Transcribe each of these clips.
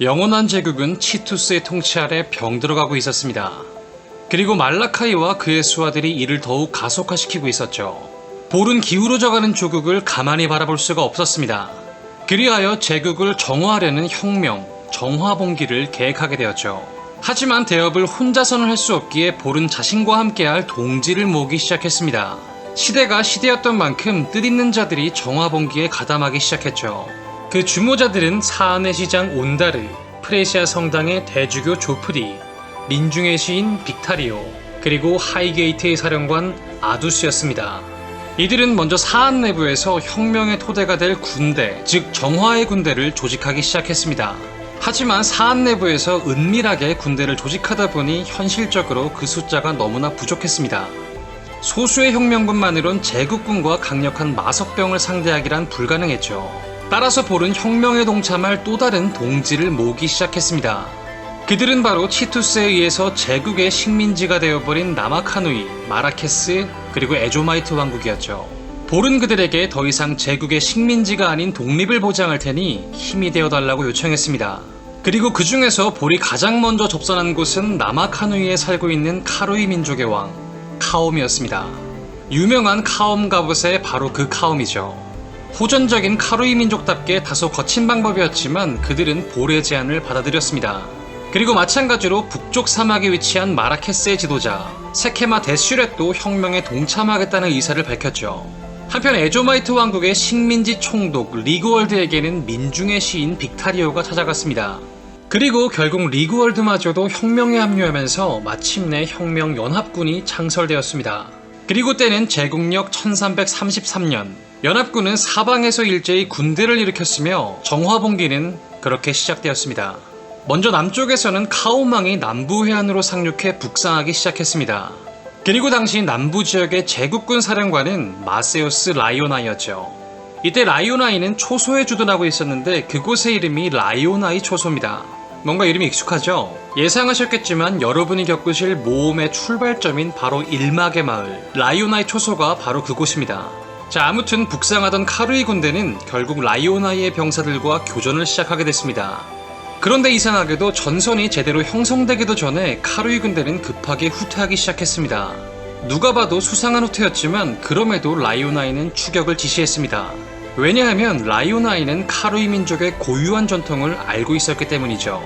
영원한 제국은 치투스의 통치 아래 병들어가고 있었습니다. 그리고 말라카이와 그의 수하들이 이를 더욱 가속화시키고 있었죠. 볼은 기울어져가는 조국을 가만히 바라볼 수가 없었습니다. 그리하여 제국을 정화하려는 혁명, 정화봉기를 계획하게 되었죠. 하지만 대업을 혼자서는 할 수 없기에 볼은 자신과 함께할 동지를 모으기 시작했습니다. 시대가 시대였던 만큼 뜻 있는 자들이 정화봉기에 가담하기 시작했죠. 그 주모자들은 사안의 시장 온다르, 프레시아 성당의 대주교 조프리, 민중의 시인 빅타리오, 그리고 하이게이트의 사령관 아두스였습니다. 이들은 먼저 사안 내부에서 혁명의 토대가 될 군대, 즉 정화의 군대를 조직하기 시작했습니다. 하지만 사안 내부에서 은밀하게 군대를 조직하다 보니 현실적으로 그 숫자가 너무나 부족했습니다. 소수의 혁명군만으론 제국군과 강력한 마석병을 상대하기란 불가능했죠. 따라서 볼은 혁명에 동참할 또 다른 동지를 모으기 시작했습니다. 그들은 바로 치투스에 의해서 제국의 식민지가 되어버린 나마카누이, 마라케스, 그리고 에조마이트 왕국이었죠. 볼은 그들에게 더 이상 제국의 식민지가 아닌 독립을 보장할 테니 힘이 되어달라고 요청했습니다. 그리고 그 중에서 볼이 가장 먼저 접선한 곳은 나마카누이에 살고 있는 카루이 민족의 왕, 카옴이었습니다. 유명한 카옴 갑옷의 바로 그 카옴이죠. 호전적인 카루이 민족답게 다소 거친 방법이었지만 그들은 볼의 제안을 받아들였습니다. 그리고 마찬가지로 북쪽 사막에 위치한 마라케스의 지도자 세케마 데슈렛도 혁명에 동참하겠다는 의사를 밝혔죠. 한편 에조마이트 왕국의 식민지 총독 리그월드에게는 민중의 시인 빅타리오가 찾아갔습니다. 그리고 결국 리그월드마저도 혁명에 합류하면서 마침내 혁명 연합군이 창설되었습니다. 그리고 때는 제국력 1333년 연합군은 사방에서 일제히 군대를 일으켰으며 정화봉기는 그렇게 시작되었습니다. 먼저 남쪽에서는 카오망이 남부 해안으로 상륙해 북상하기 시작했습니다. 그리고 당시 남부 지역의 제국군 사령관은 마세우스 라이오나이였죠. 이때 라이오나이는 초소에 주둔하고 있었는데 그곳의 이름이 라이오나이 초소입니다. 뭔가 이름이 익숙하죠? 예상하셨겠지만 여러분이 겪으실 모험의 출발점인 바로 일막의 마을 라이오나이 초소가 바로 그곳입니다. 자 아무튼 북상하던 카루이 군대는 결국 라이오나이의 병사들과 교전을 시작하게 됐습니다. 그런데 이상하게도 전선이 제대로 형성되기도 전에 카루이 군대는 급하게 후퇴하기 시작했습니다. 누가 봐도 수상한 후퇴였지만 그럼에도 라이오나이는 추격을 지시했습니다. 왜냐하면 라이오나이는 카루이 민족의 고유한 전통을 알고 있었기 때문이죠.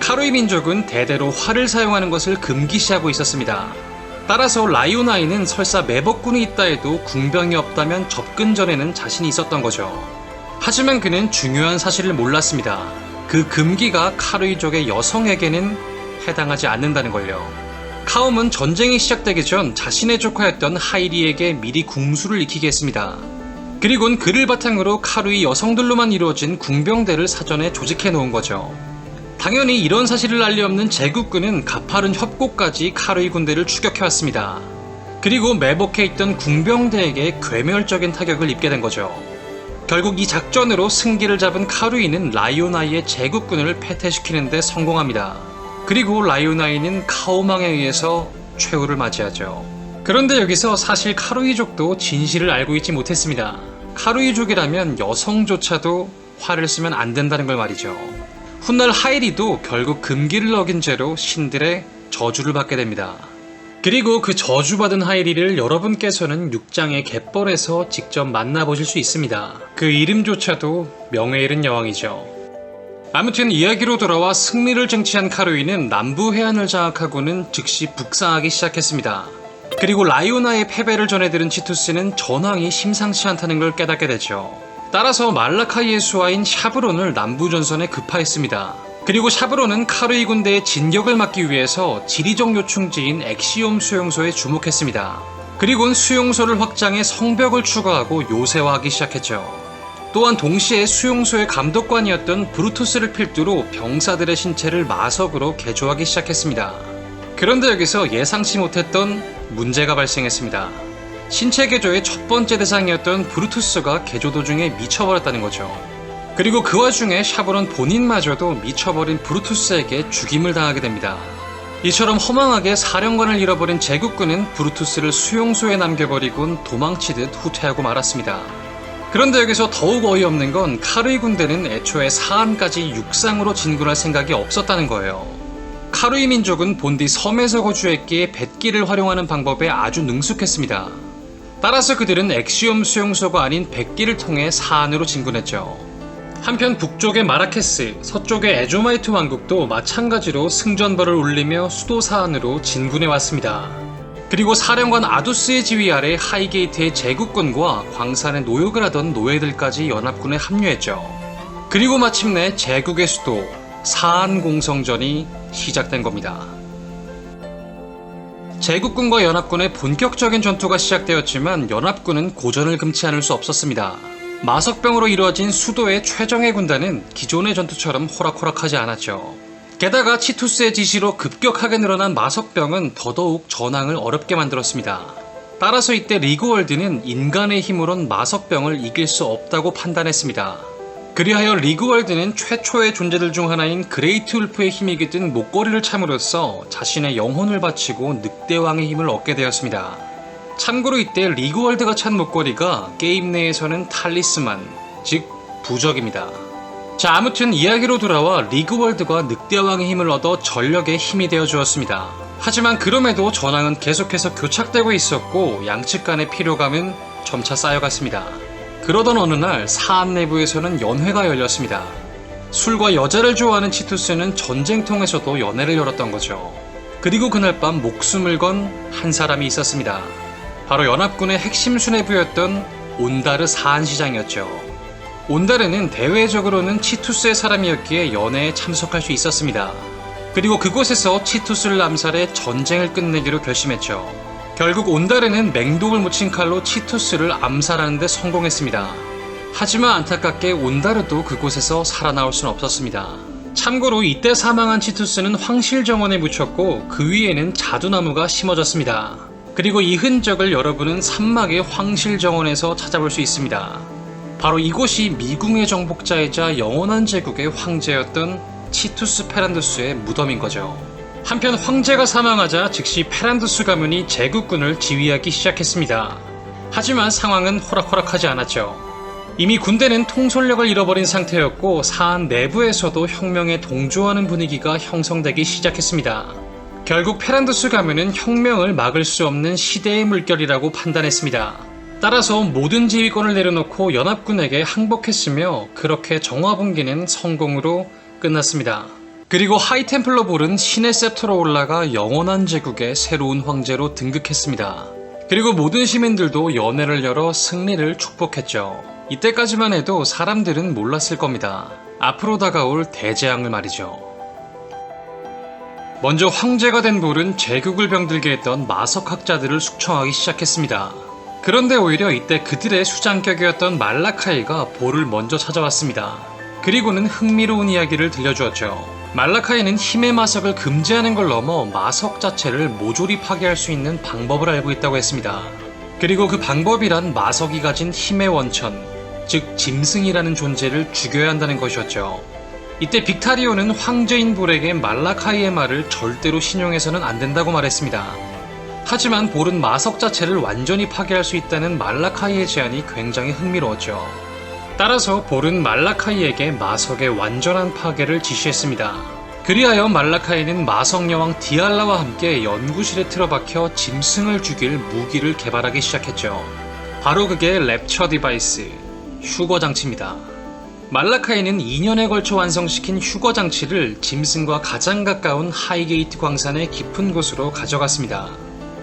카루이 민족은 대대로 활을 사용하는 것을 금기시하고 있었습니다. 따라서 라이오나이는 설사 매복군이 있다 해도 궁병이 없다면 접근 전에는 자신이 있었던 거죠. 하지만 그는 중요한 사실을 몰랐습니다. 그 금기가 카루이족의 여성에게는 해당하지 않는다는 걸요. 카움은 전쟁이 시작되기 전 자신의 조카였던 하이리에게 미리 궁수를 익히게 했습니다. 그리곤 그를 바탕으로 카루이 여성들로만 이루어진 궁병대를 사전에 조직해 놓은 거죠. 당연히 이런 사실을 알리 없는 제국군은 가파른 협곡까지 카루이 군대를 추격해 왔습니다. 그리고 매복해 있던 궁병대에게 괴멸적인 타격을 입게 된 거죠. 결국 이 작전으로 승기를 잡은 카루이는 라이오나이의 제국군을 패퇴시키는데 성공합니다. 그리고 라이오나이는 카오망에 의해서 최후를 맞이하죠. 그런데 여기서 사실 카루이족도 진실을 알고 있지 못했습니다. 카루이족이라면 여성조차도 활을 쓰면 안 된다는 걸 말이죠. 훗날 하이리도 결국 금기를 어긴 죄로 신들의 저주를 받게 됩니다. 그리고 그 저주받은 하이리를 여러분께서는 6장의 갯벌에서 직접 만나보실 수 있습니다. 그 이름조차도 명예 잃은 여왕이죠. 아무튼 이야기로 돌아와 승리를 쟁취한 카루이는 남부 해안을 장악하고는 즉시 북상하기 시작했습니다. 그리고 라이오나의 패배를 전해들은 치투스는 전황이 심상치 않다는 걸 깨닫게 되죠. 따라서 말라카이의 수하인 샤브론을 남부 전선에 급파했습니다. 그리고 샤브론은 카루이 군대의 진격을 막기 위해서 지리적 요충지인 엑시옴 수용소에 주목했습니다. 그리고는 수용소를 확장해 성벽을 추가하고 요새화하기 시작했죠. 또한 동시에 수용소의 감독관이었던 브루투스를 필두로 병사들의 신체를 마석으로 개조하기 시작했습니다. 그런데 여기서 예상치 못했던 문제가 발생했습니다. 신체 개조의 첫 번째 대상이었던 브루투스가 개조 도중에 미쳐버렸다는 거죠. 그리고 그 와중에 샤브론 본인마저도 미쳐버린 브루투스에게 죽임을 당하게 됩니다. 이처럼 허망하게 사령관을 잃어버린 제국군은 브루투스를 수용소에 남겨버리곤 도망치듯 후퇴하고 말았습니다. 그런데 여기서 더욱 어이없는 건 카루이 군대는 애초에 사안까지 육상으로 진군할 생각이 없었다는 거예요. 카루이 민족은 본디 섬에서 거주했기에 뱃길을 활용하는 방법에 아주 능숙했습니다. 따라서 그들은 엑시움 수용소가 아닌 뱃길을 통해 사안으로 진군했죠. 한편 북쪽의 마라케스, 서쪽의 에조마이트 왕국도 마찬가지로 승전벌을 울리며 수도 사안으로 진군해 왔습니다. 그리고 사령관 아두스의 지휘 아래 하이게이트의 제국군과 광산에 노역을 하던 노예들까지 연합군에 합류했죠. 그리고 마침내 제국의 수도 사안 공성전이 시작된 겁니다. 제국군과 연합군의 본격적인 전투가 시작되었지만 연합군은 고전을 금치 않을 수 없었습니다. 마석병으로 이루어진 수도의 최정예 군단은 기존의 전투처럼 호락호락하지 않았죠. 게다가 치투스의 지시로 급격하게 늘어난 마석병은 더더욱 전황을 어렵게 만들었습니다. 따라서 이때 리그월드는 인간의 힘으론 마석병을 이길 수 없다고 판단했습니다. 그리하여 리그월드는 최초의 존재들 중 하나인 그레이트 울프의 힘이 깃든 목걸이를 참으로써 자신의 영혼을 바치고 늑대왕의 힘을 얻게 되었습니다. 참고로 이때 리그월드가 찬 목걸이가 게임 내에서는 탈리스만, 즉 부적입니다. 자, 아무튼 이야기로 돌아와 리그월드가 늑대왕의 힘을 얻어 전력의 힘이 되어 주었습니다. 하지만 그럼에도 전황은 계속해서 교착되고 있었고 양측 간의 피로감은 점차 쌓여갔습니다. 그러던 어느 날 사안 내부에서는 연회가 열렸습니다. 술과 여자를 좋아하는 치투스는 전쟁통에서도 연회를 열었던 거죠. 그리고 그날 밤 목숨을 건 한 사람이 있었습니다. 바로 연합군의 핵심 수뇌부였던 온다르 사안시장이었죠. 온다르는 대외적으로는 치투스의 사람이었기에 연회에 참석할 수 있었습니다. 그리고 그곳에서 치투스를 암살해 전쟁을 끝내기로 결심했죠. 결국 온다르는 맹독을 묻힌 칼로 치투스를 암살하는 데 성공했습니다. 하지만 안타깝게 온다르도 그곳에서 살아나올 수는 없었습니다. 참고로 이때 사망한 치투스는 황실 정원에 묻혔고 그 위에는 자두나무가 심어졌습니다. 그리고 이 흔적을 여러분은 산막의 황실 정원에서 찾아볼 수 있습니다. 바로 이곳이 미궁의 정복자이자 영원한 제국의 황제였던 치투스 페란두스의 무덤인 거죠. 한편 황제가 사망하자 즉시 페란두스 가문이 제국군을 지휘하기 시작했습니다. 하지만 상황은 호락호락하지 않았죠. 이미 군대는 통솔력을 잃어버린 상태였고 사안 내부에서도 혁명에 동조하는 분위기가 형성되기 시작했습니다. 결국 페란두스 가문은 혁명을 막을 수 없는 시대의 물결이라고 판단했습니다. 따라서 모든 지휘권을 내려놓고 연합군에게 항복했으며 그렇게 정화분기는 성공으로 끝났습니다. 그리고 하이템플러 볼은 신의 셉터로 올라가 영원한 제국의 새로운 황제로 등극했습니다. 그리고 모든 시민들도 연회를 열어 승리를 축복했죠. 이때까지만 해도 사람들은 몰랐을 겁니다. 앞으로 다가올 대재앙을 말이죠. 먼저 황제가 된 볼은 제국을 병들게 했던 마석학자들을 숙청하기 시작했습니다. 그런데 오히려 이때 그들의 수장격이었던 말라카이가 볼을 먼저 찾아왔습니다. 그리고는 흥미로운 이야기를 들려주었죠. 말라카이는 힘의 마석을 금지하는 걸 넘어 마석 자체를 모조리 파괴할 수 있는 방법을 알고 있다고 했습니다. 그리고 그 방법이란 마석이 가진 힘의 원천, 즉 짐승이라는 존재를 죽여야 한다는 것이었죠. 이때 빅타리오는 황제인 볼에게 말라카이의 말을 절대로 신용해서는 안 된다고 말했습니다. 하지만 볼은 마석 자체를 완전히 파괴할 수 있다는 말라카이의 제안이 굉장히 흥미로웠죠. 따라서 볼은 말라카이에게 마석의 완전한 파괴를 지시했습니다. 그리하여 말라카이는 마석 여왕 디알라와 함께 연구실에 틀어박혀 짐승을 죽일 무기를 개발하기 시작했죠. 바로 그게 랩처 디바이스, 휴거 장치입니다. 말라카이는 2년에 걸쳐 완성시킨 휴거 장치를 짐승과 가장 가까운 하이게이트 광산의 깊은 곳으로 가져갔습니다.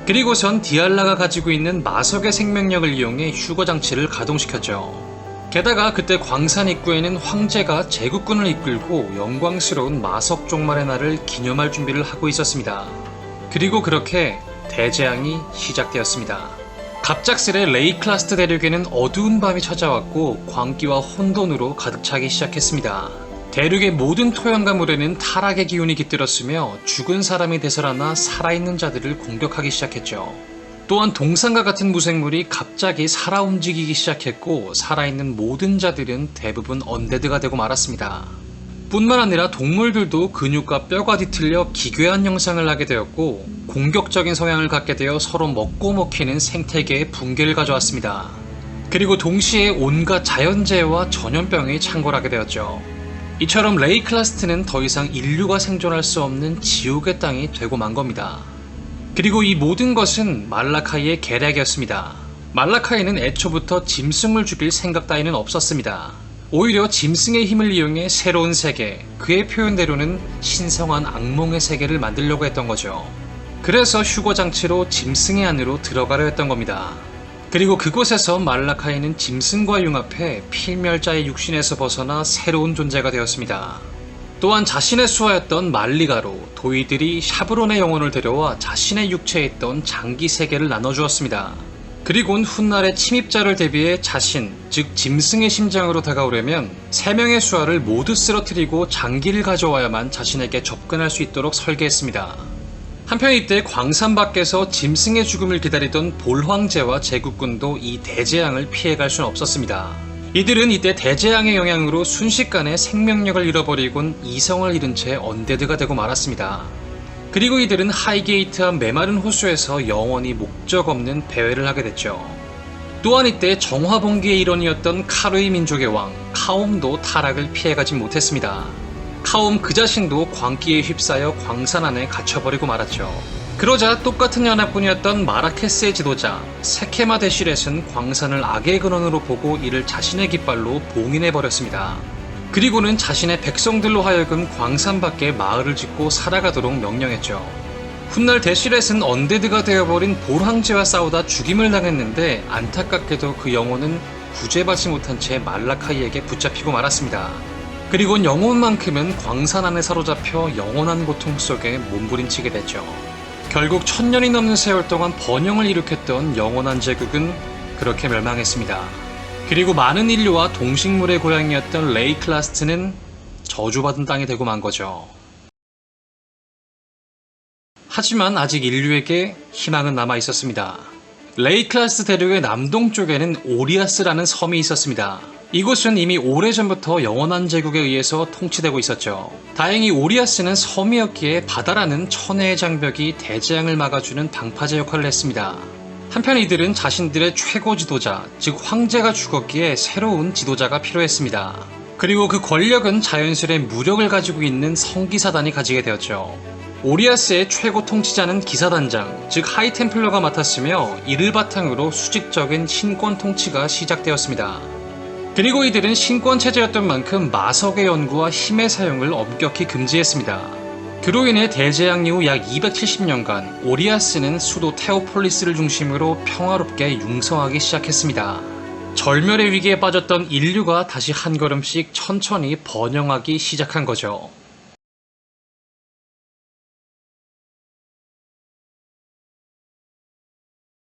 그리고선 디알라가 가지고 있는 마석의 생명력을 이용해 휴거 장치를 가동시켰죠. 게다가 그때 광산 입구에는 황제가 제국군을 이끌고 영광스러운 마석 종말의 날을 기념할 준비를 하고 있었습니다. 그리고 그렇게 대재앙이 시작되었습니다. 갑작스레 레이클라스트 대륙에는 어두운 밤이 찾아왔고 광기와 혼돈으로 가득 차기 시작했습니다. 대륙의 모든 토양과 물에는 타락의 기운이 깃들었으며 죽은 사람이 되살아나 살아있는 자들을 공격하기 시작했죠. 또한 동상과 같은 무생물이 갑자기 살아 움직이기 시작했고 살아있는 모든 자들은 대부분 언데드가 되고 말았습니다. 뿐만 아니라 동물들도 근육과 뼈가 뒤틀려 기괴한 형상을 하게 되었고 공격적인 성향을 갖게 되어 서로 먹고 먹히는 생태계의 붕괴를 가져왔습니다. 그리고 동시에 온갖 자연재해와 전염병이 창궐하게 되었죠. 이처럼 레이클라스트는 더 이상 인류가 생존할 수 없는 지옥의 땅이 되고 만 겁니다. 그리고 이 모든 것은 말라카이의 계략이었습니다. 말라카이는 애초부터 짐승을 죽일 생각 따위는 없었습니다. 오히려 짐승의 힘을 이용해 새로운 세계, 그의 표현대로는 신성한 악몽의 세계를 만들려고 했던 거죠. 그래서 휴거 장치로 짐승의 안으로 들어가려 했던 겁니다. 그리고 그곳에서 말라카이는 짐승과 융합해 필멸자의 육신에서 벗어나 새로운 존재가 되었습니다. 또한 자신의 수하였던 말리가로 도이들이 샤브론의 영혼을 데려와 자신의 육체에 있던 장기 세계를 나눠주었습니다. 그리곤 훗날의 침입자를 대비해 자신, 즉 짐승의 심장으로 다가오려면 세 명의 수하를 모두 쓰러뜨리고 장기를 가져와야만 자신에게 접근할 수 있도록 설계했습니다. 한편 이때 광산 밖에서 짐승의 죽음을 기다리던 볼황제와 제국군도 이 대재앙을 피해갈 수는 없었습니다. 이들은 이때 대재앙의 영향으로 순식간에 생명력을 잃어버리곤 이성을 잃은 채 언데드가 되고 말았습니다. 그리고 이들은 하이게이트 앞 메마른 호수에서 영원히 목적 없는 배회를 하게 됐죠. 또한 이때 정화봉기의 일원이었던 카르이 민족의 왕 카옴도 타락을 피해가지 못했습니다. 카옴 그 자신도 광기에 휩싸여 광산 안에 갇혀버리고 말았죠. 그러자 똑같은 연합군이었던 마라케스의 지도자 세케마 데시렛은 광산을 악의 근원으로 보고 이를 자신의 깃발로 봉인해버렸습니다. 그리고는 자신의 백성들로 하여금 광산 밖에 마을을 짓고 살아가도록 명령했죠. 훗날 데시렛은 언데드가 되어버린 볼황제와 싸우다 죽임을 당했는데 안타깝게도 그 영혼은 구제받지 못한 채 말라카이에게 붙잡히고 말았습니다. 그리고 영혼만큼은 광산 안에 사로잡혀 영원한 고통 속에 몸부림치게 됐죠. 결국 천년이 넘는 세월 동안 번영을 일으켰던 영원한 제국은 그렇게 멸망했습니다. 그리고 많은 인류와 동식물의 고향이었던 레이클라스트는 저주받은 땅이 되고 만 거죠. 하지만 아직 인류에게 희망은 남아 있었습니다. 레이클라스 대륙의 남동쪽에는 오리아스라는 섬이 있었습니다. 이곳은 이미 오래전부터 영원한 제국에 의해서 통치되고 있었죠. 다행히 오리아스는 섬이었기에 바다라는 천혜의 장벽이 대재앙을 막아주는 방파제 역할을 했습니다. 한편 이들은 자신들의 최고 지도자, 즉 황제가 죽었기에 새로운 지도자가 필요했습니다. 그리고 그 권력은 자연스레 무력을 가지고 있는 성기사단이 가지게 되었죠. 오리아스의 최고 통치자는 기사단장, 즉 하이템플러가 맡았으며 이를 바탕으로 수직적인 신권 통치가 시작되었습니다. 그리고 이들은 신권 체제였던 만큼 마석의 연구와 힘의 사용을 엄격히 금지했습니다. 그로 인해 대재앙 이후 약 270년간 오리아스는 수도 테오폴리스를 중심으로 평화롭게 융성하기 시작했습니다. 절멸의 위기에 빠졌던 인류가 다시 한 걸음씩 천천히 번영하기 시작한 거죠.